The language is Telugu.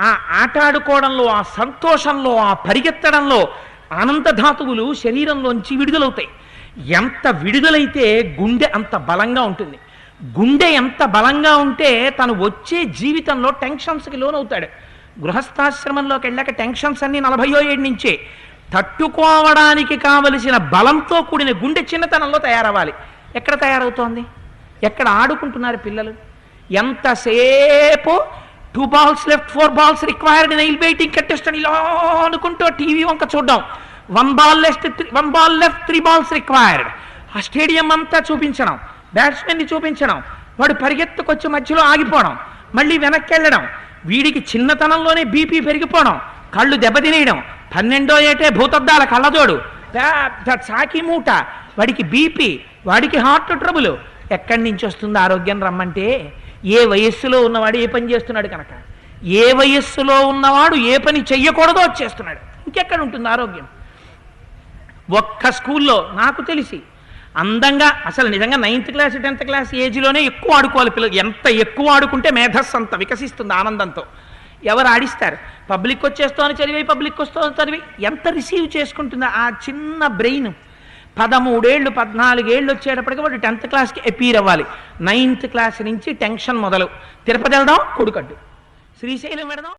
ఆ ఆట ఆడుకోవడంలో ఆ సంతోషంలో ఆ పరిగెత్తడంలో ఆనందధాతువులు శరీరంలోంచి విడుదలవుతాయి. ఎంత విడుదలైతే గుండె అంత బలంగా ఉంటుంది. గుండె ఎంత బలంగా ఉంటే తను వచ్చే జీవితంలో టెన్షన్స్కి లోనవుతాడు. గృహస్థాశ్రమంలోకి వెళ్ళాక టెన్షన్స్ అన్ని నలభయో ఏడు నుంచే. తట్టుకోవడానికి కావలసిన బలంతో కూడిన గుండె చిన్నతనంలో తయారవ్వాలి. ఎక్కడ తయారవుతోంది? ఎక్కడ ఆడుకుంటున్నారు పిల్లలు? ఎంతసేపు two balls left four balls required nail biting కట్టేస్తాను ఇలా అనుకుంటూ టీవీ వంక చూడడం. One ball left one ball left three balls required ఆ స్టేడియం అంతా చూపించడం బ్యాట్స్మెన్ని చూపించడం వాడు పరిగెత్తుకొచ్చి మధ్యలో ఆగిపోవడం మళ్ళీ వెనక్కి వెళ్ళడం వీడికి చిన్నతనంలోనే బీపీ పెరిగిపోవడం కళ్ళు దెబ్బతినేయడం పన్నెండో ఏటే భూతద్దాల కళ్ళజోడు. పెద్ద చాకి మూట వాడికి బీపీ వాడికి హార్ట్ ట్రబుల్. ఎక్కడి నుంచి వస్తుంది ఆరోగ్యం రమ్మంటే ఏ వయస్సులో ఉన్నవాడు ఏ పని చేస్తున్నాడు కనుక? ఏ వయస్సులో ఉన్నవాడు ఏ పని చెయ్యకూడదో చేస్తున్నాడు. ఇంకెక్కడ ఉంటుంది ఆరోగ్యం? ఒక్క స్కూల్లో నాకు తెలిసి అందంగా అసలు నిజంగా నైన్త్ క్లాస్ టెన్త్ క్లాస్ ఏజ్లోనే ఎక్కువ ఆడుకోవాలి పిల్లలు ఎంత ఎక్కువ ఆడుకుంటే మేధస్సు అంత వికసిస్తుంది ఆనందంతో. ఎవరు ఆడిస్తారు? పబ్లిక్ వచ్చేస్తామని చదివి పబ్లిక్ వస్తామని చదివి. ఎంత రిసీవ్ చేసుకుంటుందో ఆ చిన్న బ్రెయిన్? పదమూడేళ్ళు పద్నాలుగేళ్ళు వచ్చేటప్పటికి వాడు టెన్త్ క్లాస్కి అపీర్ అవ్వాలి. నైన్త్ క్లాస్ నుంచి టెన్షన్ మొదలు. తిరుపతి వెళ్దాం కొడుకడ్డు శ్రీశైలం వెళదాం.